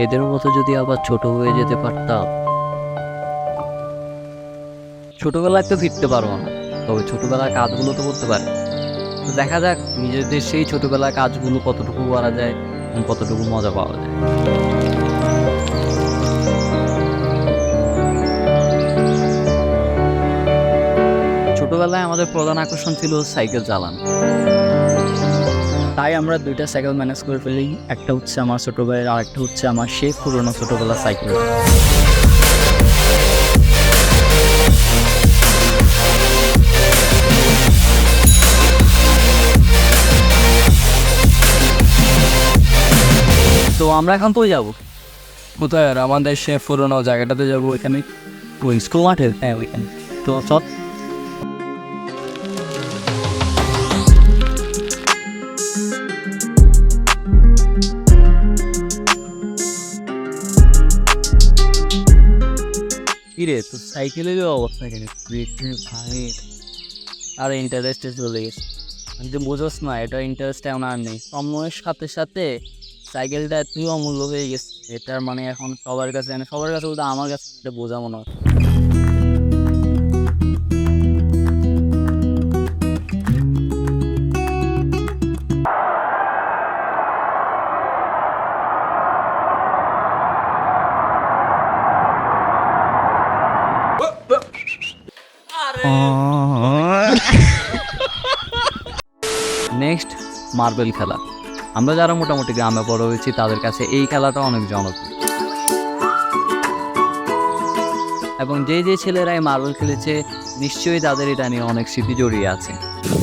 এদের মতো যদি আবার ছোট হয়ে যেতে পারতাম। ছোটবেলায় তো ফিরতে পারব না, তবে ছোটবেলার কাজগুলো তো করতে পারি। দেখা যাক, নিজেদের সেই ছোটবেলার কাজগুলো কতটুকু করা যায় কতটুকু মজা পাওয়া যায়। ছোটবেলায় আমাদের প্রধান আকর্ষণ ছিল সাইকেল চালানো। তাই আমরা দুইটা সাইকেল ম্যানেজ করে ফেলি। একটা হচ্ছে আমার ছোটো ভাইয়ের আর একটা হচ্ছে আমার সেই পুরোনো ছোটোবেলার সাইকেল তো আমরা এখন তো যাব? কোথায়? আর আমাদের সে পুরোনো জায়গাটাতে যাব স্কুল মাঠে? হ্যাঁ ওইখানে। তো চল। কিরে তো সাইকেলের অবস্থা কেন? ভাঙে আর ইন্টারেস্টে চলে গেছে। আমি তো বোঝোস না, এটা ইন্টারেস্ট এমন আর নেই। সময়ের সাথে সাথে সাইকেলটা এতই অমূল্য হয়ে গেছে, এটার মানে এখন সবার কাছে মানে সবার কাছে বলতে আমার কাছে এটা বোঝা মনে হয়। নেক্সট মার্বেল খেলা। আমরা যারা মোটামুটি গ্রামে বড় হয়েছি তাদের কাছে এই খেলাটা অনেক জনপ্রিয়। এবং যে যে ছেলেরা এই মার্বেল খেলেছে নিশ্চয়ই তাদের এটা নিয়ে অনেক স্মৃতি জড়িয়ে আছে।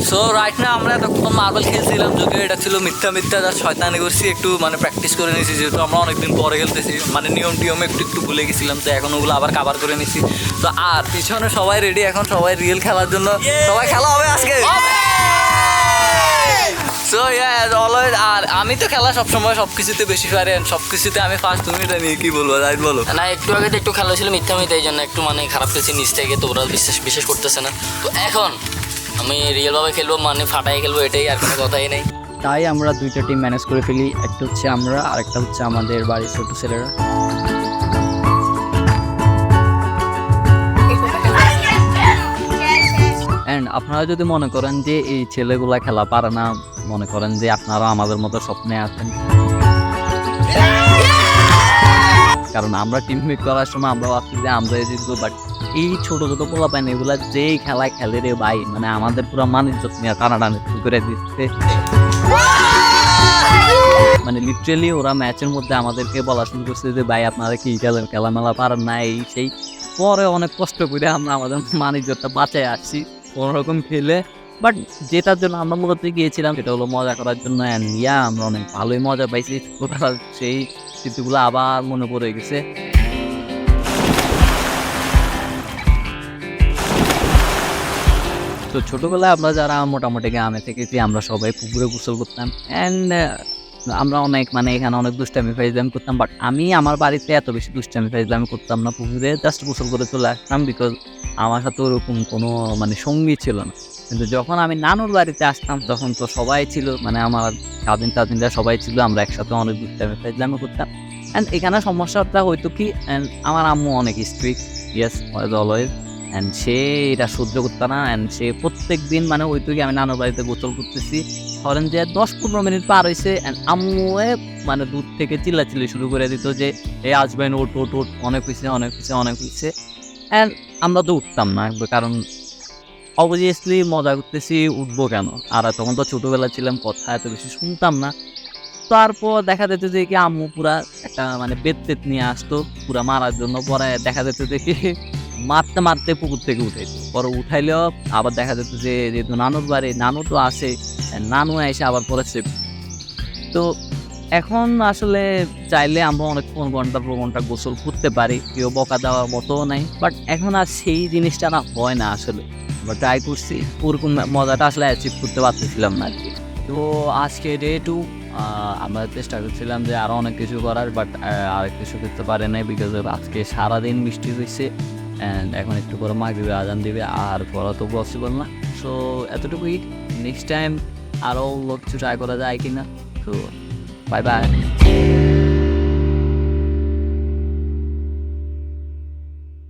সো রাইট না আমরা এতক্ষণ মার্বেল খেলছিলাম যদিও এটা ছিল মিথ্যা মিথ্যা যা শয়তানি করছি একটু মানে প্র্যাকটিস করে নিয়েছি যেহেতু আমরা অনেকদিন পরে খেলতেছি। মানে নিয়ম টিয়ম একটু একটু ভুলে গেছিলাম তো এখন ওগুলো আবার কাবার করে নিছি তো আর পিছনে সবাই রেডি এখন সবাই রিয়েল খেলার জন্য সবাই খেলা হবে আজকে। সো অলওয়েজ আর আমি তো খেলা সবসময় সব কিছুতে বেশি পারি সব কিছুতে আমি ফার্স্ট তুমি এটা নিয়ে কি বলব রাইট বলো? না একটু আগে তো একটু খেলা ছিল মিথ্যা মিথ্যা এই জন্য একটু মানে খারাপ পেয়েছি নিচ থেকে তো ওরা বিশ্বাস বিশ্বাস করতেছে না। তো এখন আমি রিয়েলভাবে খেলব মানে ফাটাই খেলব এটাই আর কোনো কথাই নেই। তাই আমরা দুইটা টিম ম্যানেজ করে ফেলি একটা হচ্ছে আমরা আর একটা হচ্ছে আমাদের বাড়ির ছোটো ছেলেরা। অ্যান্ড আপনারা যদি মনে করেন যে এই ছেলেগুলা খেলা পারে না মনে করেন যে আপনারা আমাদের মতো স্বপ্নে আছেন। কারণ আমরা টিম মেট করার সময় আমরা ভাবছি যে আমরা জিতবো বাট এই ছোট ছোট পোলা পাইন এগুলা যেই খেলায় খেলে রে ভাই মানে আমাদের পুরো মানুষ নিয়ে টানাটানি শুরু করে দিচ্ছে। মানে লিটারেলি ওরা ম্যাচের মধ্যে আমাদেরকে বলা শুরু করছে যে, ভাই, আপনারা কি খেলেন খেলা মেলা পারেন না? এই সেই পরে অনেক কষ্ট করে আমরা আমাদের মানিজ্যটা বাঁচায় আসছি। কোনোরকম খেলে বাট যেটার জন্য আমরা মূলত গিয়েছিলাম সেটা হলো মজা করার জন্য অ্যান্ড ইয়া আমরা অনেক ভালোই মজা পাইছি। ছোটবেলার সেই স্মৃতিগুলো আবার মনে পড়ে গেছে। তো ছোটোবেলায় আমরা যারা মোটামুটি গ্রামে থেকেছি, আমরা সবাই পুকুরে গোসল করতাম। অ্যান্ড আমরা অনেক মানে এখানে অনেক দুষ্টামি ফাইজলামি করতাম বাট আমি আমার বাড়িতে এত বেশি দুষ্টামি ফাইজলামি করতাম না। পুকুরে জাস্ট গোসল করে চলে আসতাম বিকজ আমার সাথে ওরকম কোনো মানে সঙ্গী ছিল না। কিন্তু যখন আমি নানুর বাড়িতে আসতাম, তখন তো সবাই ছিল মানে আমার কাজিন টাজিনরা সবাই ছিল, আমরা একসাথে অনেক দুষ্টামি ফাইজলামি করতাম। অ্যান্ড এখানে সমস্যাটা হয়তো কি অ্যান্ড আমার আম্মু অনেক স্ট্রিক্ট ইয়েস অলওয়েজ অ্যান্ড সে এটা সহ্য করতো না অ্যান্ড সে প্রত্যেক দিন মানে ওই থেকে আমি নানুর বাড়িতে গোসল করতেছি ধরেন যে দশ পনেরো মিনিট পার হয়েছে আম্মুয়ে মানে দূর থেকে চিল্লাচিল্লি শুরু করে দিত যে, এ আসবেন ওট ওট ওট অনেক হয়েছে অনেক হয়েছে অনেক হয়েছে অ্যান্ড আমরা তো উঠতাম না, কারণ অবভিয়াসলি মজা করতেছি, উঠবো কেন? আর তখন তো ছোটোবেলা ছিলাম, কথা এত বেশি শুনতাম না। তারপর দেখা যেত যে কি আম্মু পুরা একটা মানে বেত টেত নিয়ে আসতো, পুরা মারার জন্য, পরে দেখা যেত যে কি মারতে মারতে পুকুর থেকে উঠাইতো। পরে উঠাইলেও আবার দেখা যেত যে, যেহেতু নানুর বাড়ি, নানু তো আসে নানু এসে আবার সে তো এখন আসলে চাইলে আমরা অনেক কোন ঘণ্টা পর ঘণ্টা গোসল করতে পারি, কেউ বকা দেওয়ার মতোও নাই। বাট এখন আর সেই জিনিসটা না হয় না আসলে। আমরা ট্রাই করছি, ওরকম মজাটা আসলে অ্যাচিভ করতে পারতেছিলাম না আর কি তো আজকে ডে টু আমরা চেষ্টা করছিলাম যে আরও অনেক কিছু করার বাট আর কিছু করতে পারে নাই বিকজ আজকে সারাদিন বৃষ্টি হয়েছে অ্যান্ড এখন একটু পরে মাগরিবে আজান দিবে, আর পড়া তো পসিবল না। সো এতটুকুই। নেক্সট টাইম আরও লোক ট্রাই করা যায় কিনা তো বাই বাই